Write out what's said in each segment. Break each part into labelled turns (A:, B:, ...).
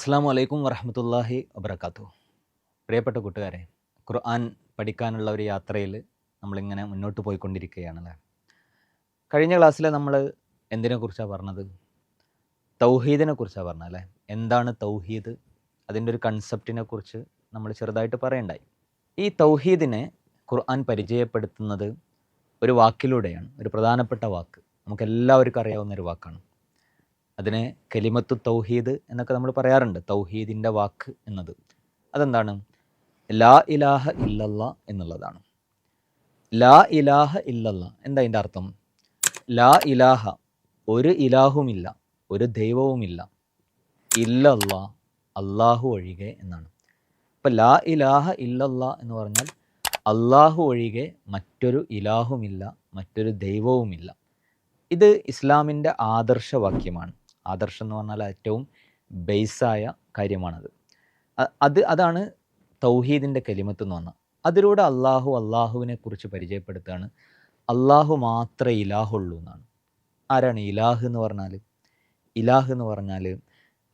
A: അസ്സാം വലൈക്കും വറഹമത്തല്ലാഹി വബർക്കാത്തു പ്രിയപ്പെട്ട കൂട്ടുകാരെ ഖുർആൻ പഠിക്കാനുള്ള ഒരു യാത്രയിൽ നമ്മളിങ്ങനെ മുന്നോട്ട് പോയിക്കൊണ്ടിരിക്കുകയാണല്ലേ? കഴിഞ്ഞ ക്ലാസ്സിൽ നമ്മൾ എന്തിനെക്കുറിച്ചാണ് പറഞ്ഞത്? തൗഹീദിനെ കുറിച്ചാണ് പറഞ്ഞത് അല്ലേ എന്താണ് തൗഹീദ്? അതിന്റെ ഒരു കൺസെപ്റ്റിനെ കുറിച്ച് നമ്മൾ ചെറുതായിട്ട് പറയണ്ടായി. ഈ തൗഹീദിനെ ഖുർആൻ പരിചയപ്പെടുത്തുന്നത് ഒരു വാക്കിലൂടെയാണ് ഒരു പ്രധാനപ്പെട്ട വാക്ക്. നമുക്കെല്ലാവർക്കും അറിയാവുന്ന ഒരു വാക്കാണ്. അതിനെ കലിമത്ത് തൗഹീദ് എന്നൊക്കെ നമ്മൾ പറയാറുണ്ട്. തൗഹീദിന്റെ വാക്ക് എന്നത്. അതെന്താണ്? ലാ ഇലാഹ ഇല്ലല്ല എന്നുള്ളതാണ്. ലാ ഇലാഹ ഇല്ലല്ല. എന്താ അതിന്റെ അർത്ഥം? ലാ ഇലാഹ ഒരു ഇലാഹുമില്ല ഒരു ദൈവവുമില്ല. ഇല്ലല്ല അള്ളാഹു ഒഴികെ എന്നാണ്. ഇപ്പം ലാ ഇലാഹ ഇല്ലല്ല എന്ന് പറഞ്ഞാൽ അള്ളാഹു ഒഴികെ മറ്റൊരു ഇലാഹുമില്ല മറ്റൊരു ദൈവവുമില്ല. ഇത് ഇസ്ലാമിന്റെ ആദർശവാക്യമാണ്. ആദർശം എന്ന് പറഞ്ഞാൽ ഏറ്റവും ബേസായ കാര്യമാണത്. അത് അതാണ് തൗഹീദിന്റെ കലിമത്ത് എന്ന് പറഞ്ഞാൽ. അതിലൂടെ അള്ളാഹു അള്ളാഹുവിനെ കുറിച്ച് പരിചയപ്പെടുത്തുകയാണ് അള്ളാഹു മാത്രമേ ഇലാഹുള്ളൂ എന്നാണ്. ആരാണ് ഇലാഹ് എന്ന് പറഞ്ഞാൽ? ഇലാഹ് എന്ന് പറഞ്ഞാൽ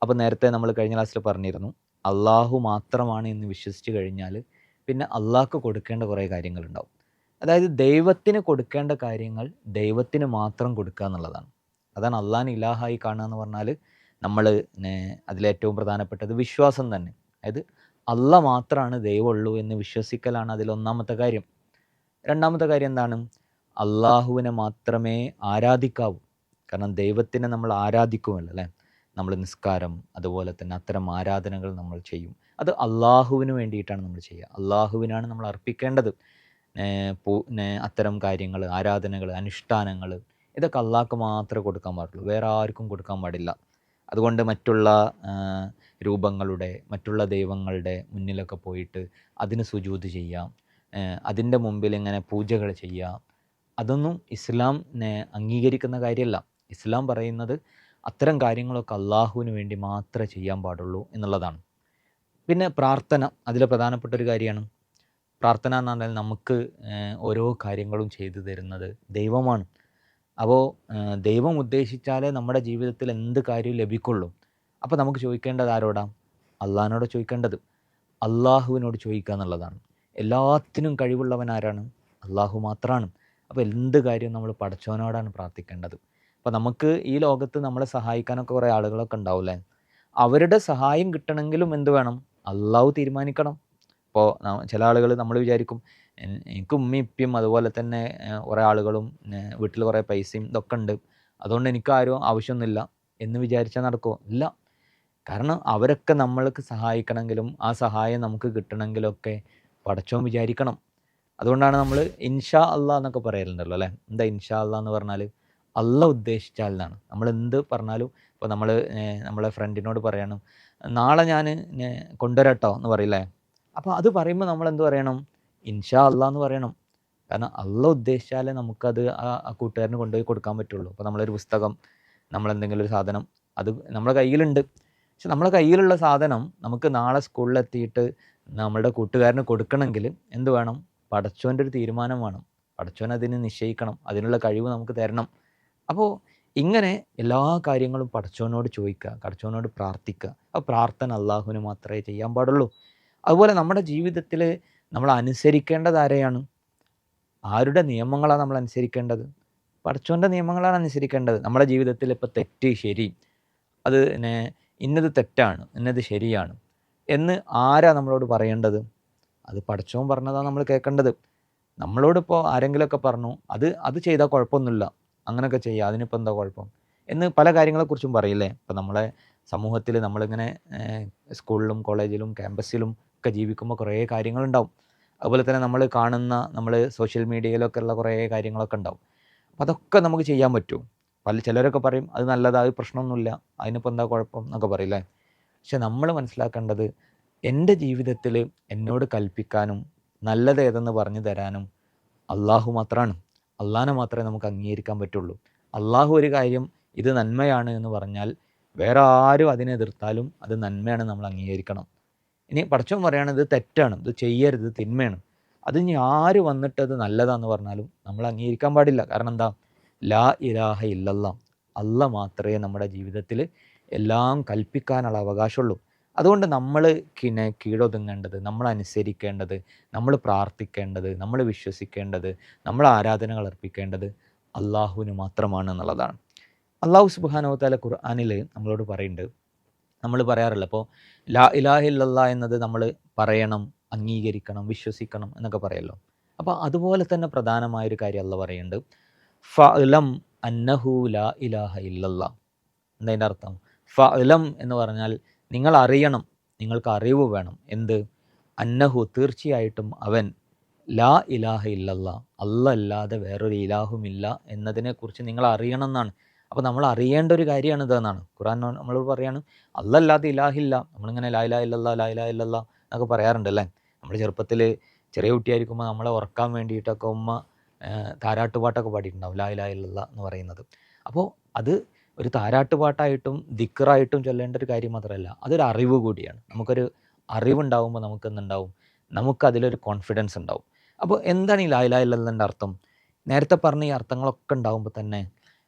A: അപ്പോൾ നേരത്തെ നമ്മൾ കഴിഞ്ഞ ക്ലാസ്സിൽ പറഞ്ഞിരുന്നു അള്ളാഹു മാത്രമാണ് എന്ന് വിശ്വസിച്ച് കഴിഞ്ഞാൽ പിന്നെ അള്ളാഹ്ക്ക് കൊടുക്കേണ്ട കുറേ കാര്യങ്ങളുണ്ടാവും. അതായത് ദൈവത്തിന് കൊടുക്കേണ്ട കാര്യങ്ങൾ ദൈവത്തിന് മാത്രം കൊടുക്കുക എന്നുള്ളതാണ്. അതാണ് അള്ളാഹിനെ ഇലാഹായി കാണുക എന്ന് പറഞ്ഞാൽ നമ്മൾ അതിലേറ്റവും പ്രധാനപ്പെട്ടത് വിശ്വാസം തന്നെ. അതായത് അല്ല മാത്രമാണ് ദൈവമുള്ളൂ എന്ന് വിശ്വസിക്കലാണ് അതിലൊന്നാമത്തെ കാര്യം. രണ്ടാമത്തെ കാര്യം എന്താണ്? അള്ളാഹുവിനെ മാത്രമേ ആരാധിക്കാവൂ. കാരണം ദൈവത്തിനെ നമ്മൾ ആരാധിക്കുമല്ലോ അല്ലേ? നമ്മൾ നിസ്കാരം അതുപോലെ തന്നെ അത്തരം ആരാധനകൾ നമ്മൾ ചെയ്യും. അത് അള്ളാഹുവിന് വേണ്ടിയിട്ടാണ് നമ്മൾ ചെയ്യുക. അള്ളാഹുവിനാണ് നമ്മൾ അർപ്പിക്കേണ്ടത്. അത്തരം കാര്യങ്ങൾ ആരാധനകൾ അനുഷ്ഠാനങ്ങൾ ഇതൊക്കെ അള്ളാഹ്ക്ക് മാത്രമേ കൊടുക്കാൻ പാടുള്ളൂ. വേറെ ആർക്കും കൊടുക്കാൻ പാടില്ല. അതുകൊണ്ട് മറ്റുള്ള രൂപങ്ങളുടെ മറ്റുള്ള ദൈവങ്ങളുടെ മുന്നിലൊക്കെ പോയിട്ട് അതിന് സുജൂത് ചെയ്യാം. അതിന്റെ മുമ്പിൽ ഇങ്ങനെ പൂജകൾ ചെയ്യാം. അതൊന്നും ഇസ്ലാം അംഗീകരിക്കുന്ന കാര്യമല്ല ഇസ്ലാം പറയുന്നത് അത്തരം കാര്യങ്ങളൊക്കെ അള്ളാഹുവിന് വേണ്ടി മാത്രമേ ചെയ്യാൻ പാടുള്ളൂ എന്നുള്ളതാണ്. പിന്നെ പ്രാർത്ഥന അതിൽ പ്രധാനപ്പെട്ട ഒരു കാര്യമാണ്. പ്രാർത്ഥന എന്ന് പറഞ്ഞാൽ നമുക്ക് ഓരോ കാര്യങ്ങളും ചെയ്തു തരുന്നത് ദൈവമാണ്. അപ്പോൾ ദൈവം ഉദ്ദേശിച്ചാലേ നമ്മുടെ ജീവിതത്തിൽ എന്ത് കാര്യവും ലഭിക്കുള്ളൂ. അപ്പോൾ നമുക്ക് ചോദിക്കേണ്ടത് ആരോടാ? അള്ളാഹിനോട് ചോദിക്കേണ്ടത്. അള്ളാഹുവിനോട് ചോദിക്കുക എന്നുള്ളതാണ്. എല്ലാത്തിനും കഴിവുള്ളവൻ ആരാണ്? അള്ളാഹു മാത്രമാണ് അപ്പോൾ എന്ത് കാര്യവും നമ്മൾ പടച്ചവനോടാണ് പ്രാർത്ഥിക്കേണ്ടത്. അപ്പോൾ നമുക്ക് ഈ ലോകത്ത് നമ്മളെ സഹായിക്കാനൊക്കെ കുറേ ആളുകളൊക്കെ ഉണ്ടാവില്ലേ? അവരുടെ സഹായം കിട്ടണമെങ്കിലും എന്ത് വേണം? അള്ളാഹു തീരുമാനിക്കണം. ഇപ്പോൾ ചില ആളുകൾ നമ്മൾ വിചാരിക്കും എനിക്ക് ഉമ്മയും ഇപ്പയും അതുപോലെ തന്നെ കുറേ ആളുകളും വീട്ടിൽ കുറേ പൈസയും ഇതൊക്കെ ഉണ്ട്. അതുകൊണ്ട് എനിക്ക് ആരും ആവശ്യമൊന്നുമില്ല എന്ന് വിചാരിച്ചാൽ നടക്കുമോ ഇല്ല. കാരണം അവരൊക്കെ നമ്മൾക്ക് സഹായിക്കണമെങ്കിലും ആ സഹായം നമുക്ക് കിട്ടണമെങ്കിലൊക്കെ പടച്ചോൻ വിചാരിക്കണം. അതുകൊണ്ടാണ് നമ്മൾ ഇൻഷാ അള്ളാ എന്നൊക്കെ പറയലുണ്ടല്ലോ അല്ലേ? എന്താ ഇൻഷാ അള്ളാ എന്ന് പറഞ്ഞാൽ അല്ല ഉദ്ദേശിച്ചാൽ എന്നാണ്. നമ്മൾ എന്ത് പറഞ്ഞാലും ഇപ്പോൾ നമ്മൾ നമ്മളെ ഫ്രണ്ടിനോട് പറയണം. നാളെ ഞാൻ കൊണ്ടുവരാട്ടോ എന്ന് പറയില്ലേ അപ്പോൾ അത് പറയുമ്പോൾ നമ്മൾ എന്ത് പറയണം? ഇൻഷാ അള്ളാ എന്ന് പറയണം. കാരണം അല്ല ഉദ്ദേശിച്ചാലേ നമുക്കത് ആ കൂട്ടുകാരന് കൊണ്ടുപോയി കൊടുക്കാൻ പറ്റുള്ളൂ. അപ്പോൾ നമ്മളൊരു പുസ്തകം നമ്മളെന്തെങ്കിലും ഒരു സാധനം അത് നമ്മുടെ കയ്യിലുണ്ട്. പക്ഷെ നമ്മുടെ കയ്യിലുള്ള സാധനം നമുക്ക് നാളെ സ്കൂളിലെത്തിയിട്ട് നമ്മുടെ കൂട്ടുകാരന് കൊടുക്കണമെങ്കിൽ എന്ത് വേണം? പടച്ചോന്റെ ഒരു തീരുമാനം വേണം. പടച്ചോൻ അതിന് നിശ്ചയിക്കണം. അതിനുള്ള കഴിവ് നമുക്ക് തരണം. അപ്പോൾ ഇങ്ങനെ എല്ലാ കാര്യങ്ങളും പടച്ചോനോട് ചോദിക്കുക പടച്ചോനോട് പ്രാർത്ഥിക്കുക. ആ പ്രാർത്ഥന അള്ളാഹുവിന് മാത്രമേ ചെയ്യാൻ പാടുള്ളൂ. അതുപോലെ നമ്മുടെ ജീവിതത്തിൽ നമ്മൾ അനുസരിക്കേണ്ടത് ആരെയാണ്? ആരുടെ നിയമങ്ങളാണ് നമ്മൾ അനുസരിക്കേണ്ടത് പഠിച്ചോന്റെ നിയമങ്ങളാണ് അനുസരിക്കേണ്ടത്. നമ്മുടെ ജീവിതത്തിൽ ഇപ്പോൾ തെറ്റ് ശരി. അത് ഇന്നത് തെറ്റാണ് ഇന്നത് ശരിയാണ് എന്ന് ആരാ നമ്മളോട് പറയേണ്ടത്? അത് പടച്ചോൻ പറഞ്ഞതാണ് നമ്മൾ കേൾക്കേണ്ടത് നമ്മളോടിപ്പോൾ ആരെങ്കിലുമൊക്കെ പറഞ്ഞു അത് അത് ചെയ്താൽ കുഴപ്പമൊന്നുമില്ല. അങ്ങനെയൊക്കെ ചെയ്യുക അതിനിപ്പോൾ എന്താ കുഴപ്പം? എന്ന് പല കാര്യങ്ങളെക്കുറിച്ചും പറയില്ലേ? ഇപ്പം നമ്മളെ സമൂഹത്തിൽ നമ്മളിങ്ങനെ സ്കൂളിലും കോളേജിലും ക്യാമ്പസിലും ഒക്കെ ജീവിക്കുമ്പോൾ കുറേ കാര്യങ്ങളുണ്ടാവും. അതുപോലെ തന്നെ നമ്മൾ കാണുന്ന നമ്മൾ സോഷ്യൽ മീഡിയയിലൊക്കെ ഉള്ള കുറേ കാര്യങ്ങളൊക്കെ ഉണ്ടാവും. അപ്പം അതൊക്കെ നമുക്ക് ചെയ്യാൻ പറ്റും. പല ചിലരൊക്കെ പറയും അത് നല്ലതാ അത് പ്രശ്നമൊന്നുമില്ല അതിനിപ്പോൾ എന്താ കുഴപ്പം? എന്നൊക്കെ പറയില്ലേ പക്ഷെ നമ്മൾ മനസ്സിലാക്കേണ്ടത് എന്റെ ജീവിതത്തിൽ എന്നോട് കൽപ്പിക്കാനും നല്ലത് ഏതെന്ന് പറഞ്ഞു തരാനും അള്ളാഹു മാത്രമാണ് അള്ളാഹിനെ മാത്രമേ നമുക്ക് അംഗീകരിക്കാൻ പറ്റുള്ളൂ. അള്ളാഹു ഒരു കാര്യം ഇത് നന്മയാണ് എന്ന് പറഞ്ഞാൽ വേറെ ആരും അതിനെ എതിർത്താലും അത് നന്മയാണ് നമ്മൾ അംഗീകരിക്കണം. ഇനി പടച്ചോൻ പറയാണ് ഇത് തെറ്റാണ് ഇത് ചെയ്യരുത് തിന്മയാണ്. അത് ഇനി ആര് വന്നിട്ട് അത് നല്ലതാന്ന് പറഞ്ഞാലും നമ്മൾ അംഗീകരിക്കാൻ പാടില്ല. കാരണം എന്താ? ലാ ഇലാഹ ഇല്ലല്ല. അല്ല മാത്രമേ നമ്മുടെ ജീവിതത്തിൽ എല്ലാം കൽപ്പിക്കാനുള്ള അവകാശമുള്ളൂ. അതുകൊണ്ട് നമ്മൾ കിണ കീഴൊതുങ്ങേണ്ടത് നമ്മൾ അനുസരിക്കേണ്ടത് നമ്മൾ പ്രാർത്ഥിക്കേണ്ടത് നമ്മൾ വിശ്വസിക്കേണ്ടത് നമ്മൾ ആരാധനകൾ അർപ്പിക്കേണ്ടത് അള്ളാഹുവിന് മാത്രമാണ് എന്നുള്ളതാണ്. അള്ളാഹു സുബാനോത്താല ഖുർആാനിൽ നമ്മളോട് പറയുന്നുണ്ട് നമ്മൾ പറയാറില്ല. അപ്പോൾ ലാ ഇലാഹില്ല എന്നത് നമ്മൾ പറയണം അംഗീകരിക്കണം വിശ്വസിക്കണം എന്നൊക്കെ പറയല്ലോ. അപ്പോൾ അതുപോലെ തന്നെ പ്രധാനമായൊരു കാര്യം അല്ല പറയുന്നുണ്ട്. ഫലം അന്നഹു ലാ ഇലാഹ ഇല്ലല്ല എന്തതിന്റെ അർത്ഥം? ഫലം എന്ന് പറഞ്ഞാൽ നിങ്ങൾ അറിയണം നിങ്ങൾക്ക് അറിവ് വേണം. എന്ത്? അന്നഹു തീർച്ചയായിട്ടും അവൻ ലാ ഇലാഹ ഇല്ലല്ല അല്ല അല്ലാതെ വേറൊരു ഇലാഹുമില്ല എന്നതിനെക്കുറിച്ച് നിങ്ങൾ അറിയണം എന്നാണ്. അപ്പോൾ നമ്മൾ അറിയേണ്ട ഒരു കാര്യമാണ് ഇതെന്നാണ് ഖുറാൻ നമ്മൾ പറയാണ് അല്ലല്ലാതെ ഇലാഹില്ല. നമ്മളിങ്ങനെ ലായില ഇലാ ഇല്ലല്ല ലായില ഇലാ ഇല്ലല്ല എന്നൊക്കെ പറയാറുണ്ട് അല്ലേ? നമ്മൾ ചെറുപ്പത്തിൽ ചെറിയ കുട്ടിയായിരിക്കുമ്പോൾ നമ്മളെ ഉറക്കാൻ വേണ്ടിയിട്ടൊക്കെ ഉമ്മ താരാട്ടുപാട്ടൊക്കെ പാടിയിട്ടുണ്ടാവും ലായില ഇലാ ഇല്ലല്ല എന്ന് പറയുന്നത്. അപ്പോൾ അത് ഒരു താരാട്ടുപാട്ടായിട്ടും ദിക്കറായിട്ടും ചൊല്ലേണ്ട ഒരു കാര്യം മാത്രമല്ല അതൊരു അറിവ് കൂടിയാണ്. നമുക്കൊരു അറിവുണ്ടാവുമ്പോൾ നമുക്ക് നമുക്കതിലൊരു കോൺഫിഡൻസ് ഉണ്ടാവും. അപ്പോൾ എന്താണ് ഈ ലായില ഇല്ലതിന്റെ അർത്ഥം? നേരത്തെ പറഞ്ഞ ഈ അർത്ഥങ്ങളൊക്കെ ഉണ്ടാവുമ്പോൾ തന്നെ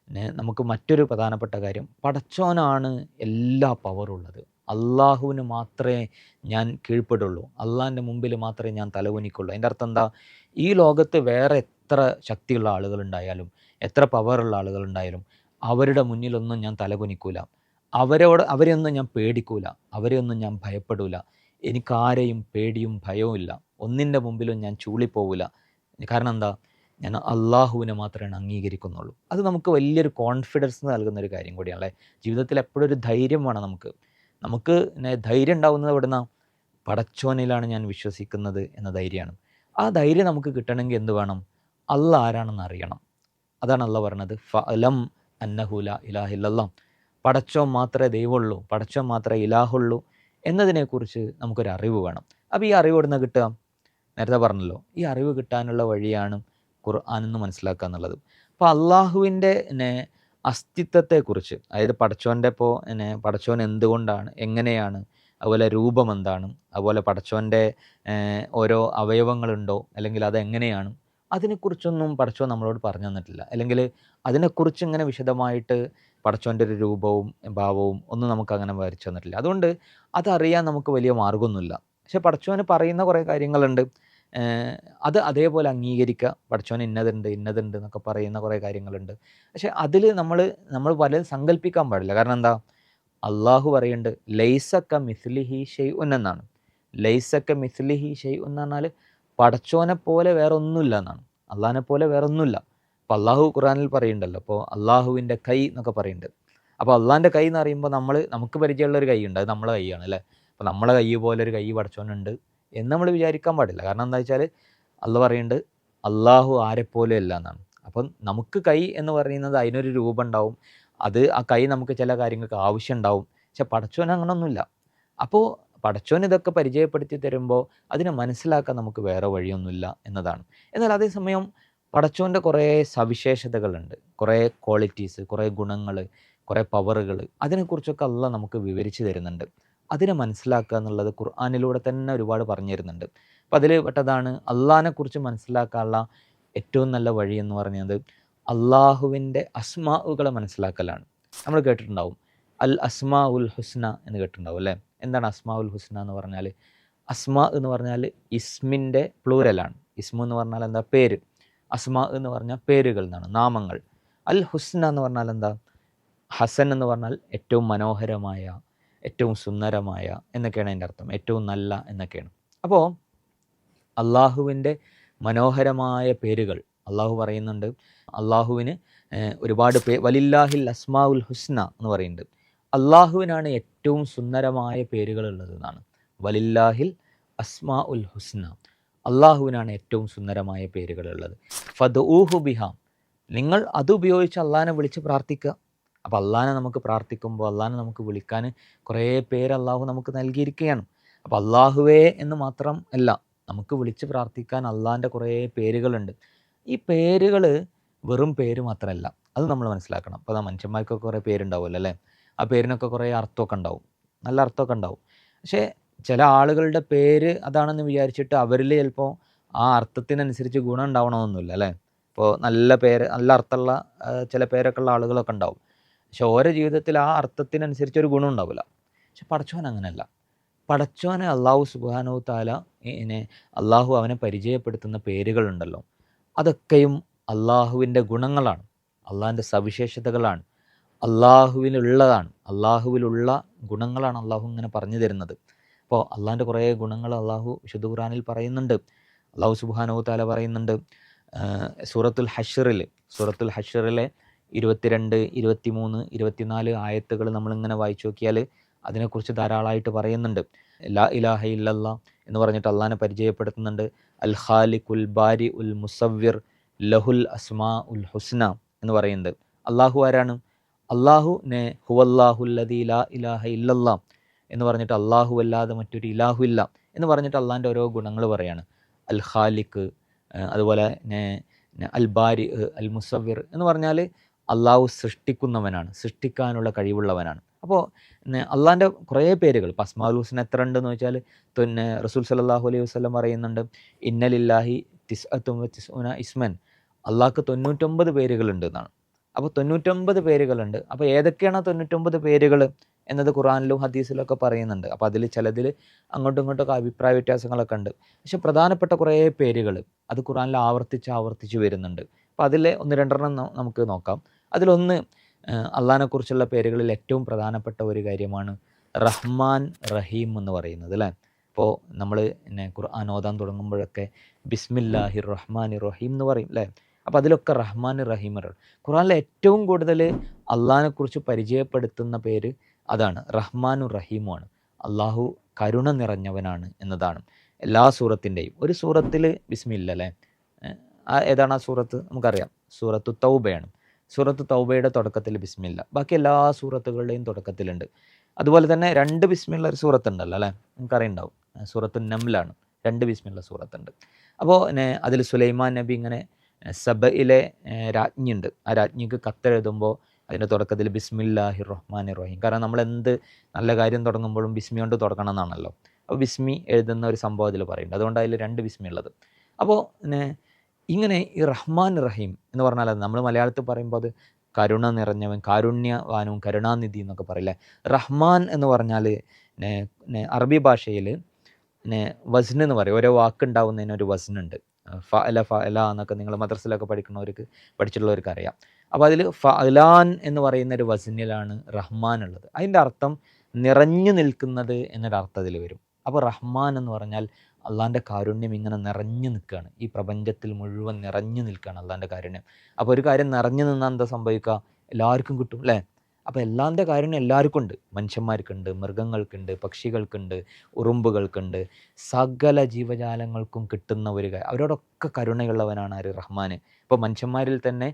A: നമുക്ക് മറ്റൊരു പ്രധാനപ്പെട്ട കാര്യം പടച്ചോനാണ് എല്ലാ പവറും ഉള്ളത്. അള്ളാഹുവിന് മാത്രമേ ഞാൻ കീഴ്പ്പെടുള്ളൂ അള്ളാഹിന്റെ മുമ്പിൽ മാത്രമേ ഞാൻ തലകുനിക്കുള്ളൂ. അതിന്റെ അർത്ഥം എന്താ? ഈ ലോകത്ത് വേറെ എത്ര ശക്തിയുള്ള ആളുകളുണ്ടായാലും എത്ര പവറുള്ള ആളുകളുണ്ടായാലും അവരുടെ മുന്നിലൊന്നും ഞാൻ തലകുനിക്കൂല. അവരോട് അവരെയൊന്നും ഞാൻ പേടിക്കൂല. അവരെയൊന്നും ഞാൻ ഭയപ്പെടൂല. എനിക്കാരെയും പേടിയും ഭയവും ഇല്ല. ഒന്നിന്റെ മുമ്പിലും ഞാൻ ചൂളിപ്പോവില്ല കാരണം എന്താ? ഞാൻ അള്ളാഹുവിനെ മാത്രമാണ് അംഗീകരിക്കുന്നുള്ളൂ. അത് നമുക്ക് വലിയൊരു കോൺഫിഡൻസ് നൽകുന്ന ഒരു കാര്യം കൂടിയാണ് അല്ലേ ജീവിതത്തിൽ എപ്പോഴും ഒരു ധൈര്യം വേണം നമുക്ക്. നമുക്ക് ധൈര്യം ഉണ്ടാവുന്നത് എവിടുന്ന? പടച്ചോനിലാണ് ഞാൻ വിശ്വസിക്കുന്നത് എന്ന ധൈര്യമാണ്. ആ ധൈര്യം നമുക്ക് കിട്ടണമെങ്കിൽ എന്ത് വേണം? അല്ല ആരാണെന്ന് അറിയണം. അതാണ് അല്ല പറഞ്ഞത്. ഫലം അന്നഹുല ഇലാഹില്ല പടച്ചോ മാത്രമേ ദൈവമുള്ളൂ. പടച്ചോ മാത്രമേ ഇലാഹുള്ളൂ എന്നതിനെക്കുറിച്ച് നമുക്കൊരു അറിവ് വേണം. അപ്പോൾ ഈ അറിവ് എവിടെ നിന്ന് കിട്ടുക? നേരത്തെ പറഞ്ഞല്ലോ. ഈ അറിവ് കിട്ടാനുള്ള വഴിയാണ് ഖുർആൻ എന്ന് മനസ്സിലാക്കുക എന്നുള്ളത്. അപ്പോൾ അള്ളാഹുവിന്റെ അസ്തിത്വത്തെക്കുറിച്ച് അതായത് പടച്ചോന്റെ ഇപ്പോൾ എന്നെ പടച്ചോൻ എന്തുകൊണ്ടാണ് എങ്ങനെയാണ് അതുപോലെ രൂപം എന്താണ് അതുപോലെ പടച്ചോന്റെ ഓരോ അവയവങ്ങളുണ്ടോ അല്ലെങ്കിൽ അതെങ്ങനെയാണ് അതിനെക്കുറിച്ചൊന്നും പടച്ചോൻ നമ്മളോട് പറഞ്ഞു തന്നിട്ടില്ല. അല്ലെങ്കിൽ അതിനെക്കുറിച്ച് ഇങ്ങനെ വിശദമായിട്ട് പടച്ചോന്റെ ഒരു രൂപവും ഭാവവും ഒന്നും നമുക്ക് അങ്ങനെ വരച്ചു തന്നിട്ടില്ല. അതുകൊണ്ട് അതറിയാൻ നമുക്ക് വലിയ മാർഗമൊന്നുമില്ല പക്ഷെ പടച്ചോന് പറയുന്ന കുറേ കാര്യങ്ങളുണ്ട്. അത് അതേപോലെ അംഗീകരിക്കുക പഠിച്ചോൻ ഇന്നതുണ്ട് ഇന്നതുണ്ട് എന്നൊക്കെ പറയുന്ന കുറേ കാര്യങ്ങളുണ്ട്. പക്ഷേ അതിൽ നമ്മൾ നമ്മൾ പലതും സങ്കല്പിക്കാൻ പാടില്ല. കാരണം എന്താ? അള്ളാഹു പറയുന്നുണ്ട് ലൈസക്ക മിസ്ലിഹി ഷെയ് എന്നാണ്. ലൈസക്ക മിസ്ലിഹി ഷെയ് എന്ന് പറഞ്ഞാൽ പടച്ചോനെ പോലെ വേറെ ഒന്നുമില്ല എന്നാണ്. അള്ളാഹിനെ പോലെ വേറെ ഒന്നുമില്ല അപ്പോൾ അള്ളാഹു ഖുറാനിൽ പറയുന്നുണ്ടല്ലോ അപ്പോൾ അള്ളാഹുവിന്റെ കൈ എന്നൊക്കെ പറയുന്നുണ്ട്. അപ്പോൾ അള്ളാഹിന്റെ കൈ എന്ന് പറയുമ്പോൾ നമ്മൾ നമുക്ക് പരിചയമുള്ള ഒരു കൈ ഉണ്ട് അത് നമ്മളെ കൈയാണ് അല്ലേ? അപ്പോൾ നമ്മളെ കൈ പോലെ ഒരു കൈ പടച്ചോനുണ്ട് എന്ന് നമ്മൾ വിചാരിക്കാൻ പാടില്ല. കാരണം എന്താ വെച്ചാൽ അല്ല പറയുന്നുണ്ട് അള്ളാഹു ആരെപ്പോലെ അല്ല എന്നാണ്. അപ്പം നമുക്ക് കൈ എന്ന് പറയുന്നത് അതിനൊരു രൂപം ഉണ്ടാവും അത് ആ കൈ നമുക്ക് ചില കാര്യങ്ങൾക്ക് ആവശ്യം ഉണ്ടാവും പക്ഷെ പടച്ചോൻ അങ്ങനൊന്നുമില്ല. അപ്പോൾ പടച്ചോൻ ഇതൊക്കെ പരിചയപ്പെടുത്തി തരുമ്പോൾ അതിനെ മനസ്സിലാക്കാൻ നമുക്ക് വേറെ വഴിയൊന്നുമില്ല എന്നതാണ്. എന്നാൽ അതേസമയം പടച്ചോന്റെ കുറേ സവിശേഷതകളുണ്ട്. കുറേ ക്വാളിറ്റീസ് കുറേ ഗുണങ്ങൾ കുറേ പവറുകൾ അതിനെക്കുറിച്ചൊക്കെ അല്ല നമുക്ക് വിവരിച്ചു തരുന്നുണ്ട്. അതിനെ മനസ്സിലാക്കുക എന്നുള്ളത് ഖുർആാനിലൂടെ തന്നെ ഒരുപാട് പറഞ്ഞു തരുന്നുണ്ട് അപ്പം അതിൽ പെട്ടതാണ് അള്ളാഹിനെക്കുറിച്ച് മനസ്സിലാക്കാനുള്ള ഏറ്റവും നല്ല വഴി എന്ന് പറഞ്ഞത് അള്ളാഹുവിന്റെ അസ്മാവുകളെ മനസ്സിലാക്കലാണ്. നമ്മൾ കേട്ടിട്ടുണ്ടാവും. അൽ അസ്മാ ഉൽ ഹുസ്ന എന്ന് കേട്ടിട്ടുണ്ടാവും അല്ലേ? എന്താണ് അസ്മാ ഉൽ ഹുസ്ന എന്ന് പറഞ്ഞാൽ? അസ്മാ എന്ന് പറഞ്ഞാൽ ഇസ്മിന്റെ പ്ലൂരലാണ്. ഇസ്മു എന്ന് പറഞ്ഞാൽ എന്താ? പേര്. അസ്മാ എന്ന് പറഞ്ഞാൽ പേരുകൾ എന്നാണ് നാമങ്ങൾ. അൽ ഹുസ്ന എന്ന് പറഞ്ഞാൽ എന്താ? ഹസൻ എന്ന് പറഞ്ഞാൽ ഏറ്റവും മനോഹരമായ ഏറ്റവും സുന്ദരമായ എന്നൊക്കെയാണ് അതിന്റെ അർത്ഥം. ഏറ്റവും നല്ല എന്നൊക്കെയാണ്. അപ്പോൾ അള്ളാഹുവിന്റെ മനോഹരമായ പേരുകൾ അള്ളാഹു പറയുന്നുണ്ട് അള്ളാഹുവിന് ഒരുപാട് പേ വലില്ലാഹിൽ അസ്മാഉൽ ഹുസ്ന എന്ന് പറയുന്നുണ്ട്. അള്ളാഹുവിനാണ് ഏറ്റവും സുന്ദരമായ പേരുകൾ ഉള്ളത് എന്നാണ്. വലില്ലാഹിൽ അസ്മാ ഉൽ ഹുസ്ന. അള്ളാഹുവിനാണ് ഏറ്റവും സുന്ദരമായ പേരുകൾ ഉള്ളത് ഫദ് ഊഹു നിങ്ങൾ അത് ഉപയോഗിച്ച് അള്ളാഹിനെ വിളിച്ച് പ്രാർത്ഥിക്കുക. അപ്പോൾ അള്ളാഹിനെ നമുക്ക് പ്രാർത്ഥിക്കുമ്പോൾ അള്ളാഹിനെ നമുക്ക് വിളിക്കാൻ കുറേ പേര് അള്ളാഹു നമുക്ക് നൽകിയിരിക്കുകയാണ്. അപ്പോൾ അള്ളാഹുവേ എന്ന് മാത്രം അല്ല നമുക്ക് വിളിച്ച് പ്രാർത്ഥിക്കാൻ അള്ളാഹിന്റെ കുറേ പേരുകളുണ്ട്. ഈ പേരുകൾ വെറും പേര് മാത്രമല്ല അത് നമ്മൾ മനസ്സിലാക്കണം. അപ്പോൾ മനുഷ്യന്മാർക്കൊക്കെ കുറേ പേരുണ്ടാവുമല്ലോ അല്ലേ? ആ പേരിനൊക്കെ കുറേ അർത്ഥമൊക്കെ ഉണ്ടാവും. നല്ല അർത്ഥമൊക്കെ ഉണ്ടാവും. പക്ഷേ ചില ആളുകളുടെ പേര് അതാണെന്ന് വിചാരിച്ചിട്ട് അവരിൽ ചിലപ്പോൾ ആ അർത്ഥത്തിനനുസരിച്ച് ഗുണം ഉണ്ടാവണമെന്നൊന്നുമില്ല അല്ലേ? ഇപ്പോൾ നല്ല പേര് നല്ല അർത്ഥമുള്ള ചില പേരൊക്കെ ഉള്ള ആളുകളൊക്കെ ഉണ്ടാവും. പക്ഷെ ഓരോ ജീവിതത്തിൽ ആ അർത്ഥത്തിനനുസരിച്ച് ഒരു ഗുണം ഉണ്ടാവില്ല. പക്ഷെ പടച്ചോൻ അങ്ങനെയല്ല. പടച്ചോനെ അള്ളാഹു സുബാനോ താല ഇനെ അള്ളാഹു അവനെ പരിചയപ്പെടുത്തുന്ന പേരുകളുണ്ടല്ലോ. അതൊക്കെയും അള്ളാഹുവിന്റെ ഗുണങ്ങളാണ്. അള്ളാഹിന്റെ സവിശേഷതകളാണ്. അള്ളാഹുവിലുള്ളതാണ്. അള്ളാഹുവിലുള്ള ഗുണങ്ങളാണ് അള്ളാഹു ഇങ്ങനെ പറഞ്ഞു തരുന്നത്. അപ്പോൾ അള്ളാഹിന്റെ കുറേ ഗുണങ്ങൾ അള്ളാഹു വിശുദ്ധ ഖുറാനിൽ പറയുന്നുണ്ട്. അള്ളാഹു സുബാനോ താല പറയുന്നുണ്ട്. സൂറത്തുൽ ഹഷറിൽ സൂറത്തുൽ ഹഷറിലെ ഇരുപത്തിരണ്ട് ഇരുപത്തിമൂന്ന് ഇരുപത്തിനാല് ആയത്തുകൾ നമ്മളിങ്ങനെ വായിച്ചു നോക്കിയാൽ അതിനെക്കുറിച്ച് ധാരാളമായിട്ട് പറയുന്നുണ്ട്. ലാ ഇലാഹ ഇല്ലല്ല എന്ന് പറഞ്ഞിട്ട് അള്ളാഹിനെ പരിചയപ്പെടുത്തുന്നുണ്ട്. അൽ ഖാലിഖ് ഉൽ ബാരി ഉൽ മുസവ്വിർ ലഹുൽ അസ്മാ ഉൽ ഹുസ്ന എന്ന് പറയുന്നുണ്ട് അള്ളാഹു ആരാണ്? അള്ളാഹു നെ ഹുവല്ലാഹുല്ലതി ലാ ഇലാഹ ഇല്ലല്ല എന്ന് പറഞ്ഞിട്ട് അള്ളാഹു അല്ലാതെ മറ്റൊരു ഇലാഹു ഇല്ല എന്ന് പറഞ്ഞിട്ട് അള്ളാഹിന്റെ ഓരോ ഗുണങ്ങൾ പറയാണ്. അൽ ഖാലിഖ് അതുപോലെ അൽ ബാരി അൽ മുസവ്വിർ എന്ന് പറഞ്ഞാൽ അള്ളാഹു സൃഷ്ടിക്കുന്നവനാണ് സൃഷ്ടിക്കാനുള്ള കഴിവുള്ളവനാണ്. അപ്പോൾ അള്ളാഹിന്റെ കുറേ പേരുകൾ പസ്മാൽ ഹുസൻ എത്ര ഉണ്ടെന്ന് വെച്ചാൽ പിന്നെ റസൂൽ സലാഹു അലൈഹി വസ്ലം പറയുന്നുണ്ട് ഇന്നലില്ലാഹി തിസ് തിസ്ഉന ഇസ്മൻ. അള്ളാഹ്ക്ക് തൊണ്ണൂറ്റൊമ്പത് പേരുകളുണ്ട് എന്നാണ്. അപ്പോൾ തൊണ്ണൂറ്റൊമ്പത് പേരുകളുണ്ട്. അപ്പോൾ ഏതൊക്കെയാണ് തൊണ്ണൂറ്റൊമ്പത് പേരുകൾ എന്നത് ഖുറാനിലും ഹദീസിലും ഒക്കെ പറയുന്നുണ്ട്. അപ്പോൾ അതിൽ ചിലതിൽ അങ്ങോട്ടും ഇങ്ങോട്ടൊക്കെ അഭിപ്രായ വ്യത്യാസങ്ങളൊക്കെ ഉണ്ട്. പക്ഷെ പ്രധാനപ്പെട്ട കുറേ പേരുകൾ അത് ഖുറാനിൽ ആവർത്തിച്ച് ആവർത്തിച്ച് വരുന്നുണ്ട്. അപ്പോൾ അതിൽ ഒന്ന് രണ്ടെണ്ണം നമുക്ക് നോക്കാം. അതിലൊന്ന് അള്ളഹാനെക്കുറിച്ചുള്ള പേരുകളിൽ ഏറ്റവും പ്രധാനപ്പെട്ട ഒരു കാര്യമാണ് റഹ്മാൻ റഹീം എന്ന് പറയുന്നത് അല്ലേ? ഇപ്പോൾ നമ്മൾ പിന്നെ ഖുർആൻ ഓതാൻ തുടങ്ങുമ്പോഴൊക്കെ ബിസ്മില്ലാഹിർ റഹ്മാൻ റഹീം എന്ന് പറയും അല്ലേ? അപ്പോൾ അതിലൊക്കെ റഹ്മാൻ റഹീം ഖുർആനിലെ ഏറ്റവും കൂടുതൽ അള്ളഹാനെക്കുറിച്ച് പരിചയപ്പെടുത്തുന്ന പേര് അതാണ് റഹ്മാനു റഹീമുമാണ് അള്ളാഹു കരുണ നിറഞ്ഞവനാണ് എന്നതാണ് എല്ലാ സൂറത്തിന്റെയും. ഒരു സൂറത്തിൽ ബിസ്മില്ല അല്ലേ? ഏതാണ് ആ സൂറത്ത്? നമുക്കറിയാം. സൂറത്ത് തൗബയാണ്. സൂറത്ത് തൗബയുടെ തുടക്കത്തിൽ ബിസ്മില്ല. ബാക്കി എല്ലാ സൂറത്തുകളുടെയും തുടക്കത്തിലുണ്ട്. അതുപോലെ തന്നെ രണ്ട് ബിസ്മില്ല ഒരു സൂറത്തുണ്ടല്ലോ അല്ലേ? നമുക്കറിയുണ്ടാവും സൂറത്ത് നംലാണ്. രണ്ട് ബിസ്മില്ല സൂറത്തുണ്ട്. അപ്പോൾ അതിൽ സുലൈമാൻ നബി ഇങ്ങനെ സബയിലെ രാജ്ഞിയുണ്ട്. ആ രാജ്ഞിക്ക് കത്തെഴുതുമ്പോൾ അതിന്റെ തുടക്കത്തിൽ ബിസ്മില്ലാഹി റഹ്മാൻ റഹീം. കാരണം നമ്മൾ എന്ത് നല്ല കാര്യം തുടങ്ങുമ്പോഴും ബിസ്മി കൊണ്ട് തുടങ്ങണം എന്നാണല്ലോ. അപ്പോൾ ബിസ്മി എഴുതുന്ന ഒരു സംഭവം അതിൽ പറയുന്നുണ്ട്. അതുകൊണ്ട് അതിൽ രണ്ട് ബിസ്മി ഉള്ളത്. അപ്പോൾ ഇങ്ങനെ ഈ റഹ്മാൻ റഹീം എന്ന് പറഞ്ഞാൽ നമ്മൾ മലയാളത്തിൽ പറയുമ്പോൾ അത് കരുണ നിറഞ്ഞവൻ കാരുണ്യവാനും കരുണാനിധി എന്നൊക്കെ പറയില്ലേ റഹ്മാൻ എന്ന് പറഞ്ഞാൽ അറബി ഭാഷയിൽ വസ്ന എന്ന് പറയും. ഓരോ വാക്കുണ്ടാവുന്നതിന് ഒരു വസ്നുണ്ട് ഫ അല ഫ അല എന്നൊക്കെ നിങ്ങൾ മദ്രസിലൊക്കെ പഠിക്കുന്നവർക്ക് പഠിച്ചിട്ടുള്ളവർക്ക് അറിയാം. അപ്പോൾ അതിൽ ഫ അലാൻ എന്ന് പറയുന്ന ഒരു വസ്നിലാണ് റഹ്മാൻ ഉള്ളത്. അതിന്റെ അർത്ഥം നിറഞ്ഞു നിൽക്കുന്നത് എന്നൊരു അർത്ഥത്തിൽ വരും. അപ്പോൾ റഹ്മാൻ എന്ന് പറഞ്ഞാൽ അള്ളാന്റെ കാരുണ്യം ഇങ്ങനെ നിറഞ്ഞു നിൽക്കുകയാണ്. ഈ പ്രപഞ്ചത്തിൽ മുഴുവൻ നിറഞ്ഞു നിൽക്കുകയാണ് അള്ളാന്റെ കാരുണ്യം. അപ്പോൾ ഒരു കാര്യം നിറഞ്ഞു നിന്നാൽ എന്താ സംഭവിക്കുക? എല്ലാവർക്കും കിട്ടും അല്ലേ? അപ്പോൾ എല്ലാന്റെ കാരുണ്യം എല്ലാവർക്കും ഉണ്ട്. മനുഷ്യന്മാർക്കുണ്ട് മൃഗങ്ങൾക്കുണ്ട് പക്ഷികൾക്കുണ്ട് ഉറുമ്പുകൾക്കുണ്ട്. സകല ജീവജാലങ്ങൾക്കും കിട്ടുന്ന ഒരു കാര്യം അവരോടൊക്കെ കരുണയുള്ളവനാണ് ആര്? റഹ്മാൻ ഇപ്പോൾ മനുഷ്യന്മാരിൽ തന്നെ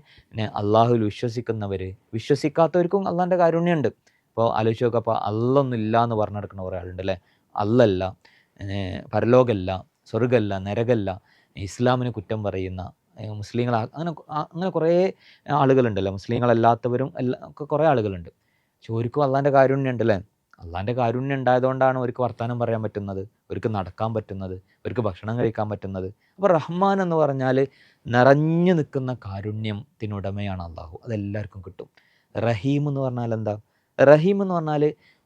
A: അള്ളാഹുൽ വിശ്വസിക്കുന്നവർ വിശ്വസിക്കാത്തവർക്കും അള്ളാന്റെ കാരുണ്യമുണ്ട്. ഇപ്പോൾ ആലോചിച്ച് നോക്കുക അപ്പോൾ അല്ലൊന്നും ഇല്ല എന്ന് പറഞ്ഞെടുക്കുന്ന ഒരാളുണ്ട് അല്ലേ? അല്ലല്ല പരലോകമല്ല സ്വർഗമല്ല നരകമല്ല ഇസ്ലാമിന് കുറ്റം പറയുന്ന മുസ്ലിങ്ങൾ അങ്ങനെ അങ്ങനെ കുറേ ആളുകളുണ്ടല്ലോ? മുസ്ലിങ്ങളല്ലാത്തവരും എല്ലാ ഒക്കെ കുറേ ആളുകളുണ്ട്. പക്ഷെ ഒരിക്കും അള്ളാന്റെ കാരുണ്യം ഉണ്ടല്ലേ അള്ളാന്റെ കാരുണ്യം ഉണ്ടായതുകൊണ്ടാണ് അവർക്ക് വർത്തമാനം പറയാൻ പറ്റുന്നത് അവർക്ക് നടക്കാൻ പറ്റുന്നത് അവർക്ക് ഭക്ഷണം കഴിക്കാൻ പറ്റുന്നത്. അപ്പോൾ റഹ്മാൻ എന്ന് പറഞ്ഞാൽ നിറഞ്ഞു നിൽക്കുന്ന കാരുണ്യത്തിനുടമയാണ് അള്ളാഹു. അതെല്ലാവർക്കും കിട്ടും. റഹീം എന്ന് പറഞ്ഞാൽ എന്താ? റഹീം എന്ന് പറഞ്ഞാൽ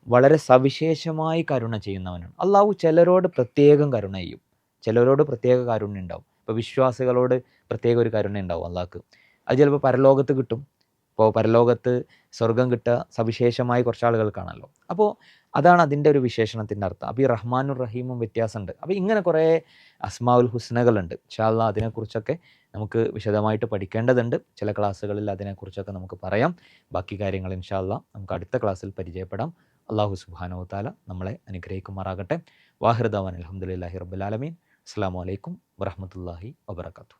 A: വളരെ സവിശേഷമായി കരുണ ചെയ്യുന്നവനാണ്. അള്ളാഹു ചിലരോട് പ്രത്യേകം കരുണ ചെയ്യും. ചിലരോട് പ്രത്യേക കരുണ ഉണ്ടാവും. ഇപ്പോൾ വിശ്വാസികളോട് പ്രത്യേക ഒരു കരുണ ഉണ്ടാവും അള്ളാഹ്ക്ക്. അത് ചിലപ്പോൾ പരലോകത്ത് കിട്ടും. ഇപ്പോൾ പരലോകത്ത് സ്വർഗം കിട്ടുക സവിശേഷമായി കുറച്ച് ആളുകൾക്കാണല്ലോ. അപ്പോൾ അതാണ് അതിന്റെ ഒരു വിശേഷണത്തിന്റെ അർത്ഥം. അപ്പോൾ ഈ റഹ്മാനും റഹീമും വ്യത്യാസമുണ്ട്. അപ്പോൾ ഇങ്ങനെ കുറേ അസ്മാവുൽ ഹുസ്നകളുണ്ട്. ഇൻഷാല്ല അതിനെക്കുറിച്ചൊക്കെ നമുക്ക് വിശദമായിട്ട് പഠിക്കേണ്ടതുണ്ട്. ചില ക്ലാസ്സുകളിൽ അതിനെക്കുറിച്ചൊക്കെ നമുക്ക് പറയാം. ബാക്കി കാര്യങ്ങൾ ഇൻഷാല്ല നമുക്ക് അടുത്ത ക്ലാസ്സിൽ പരിചയപ്പെടാം. അള്ളാഹു സുബാനോ താല നമ്മളെ അനുഗ്രഹിക്കുമാറാകട്ടെ. വാഹിർദാൻ അലഹമുല്ലാഹി റബ്ബുലാലമീൻ അസ്സാം വലൈക്കും വറഹമത്തല്ലാഹി വാബർക്കാത്തു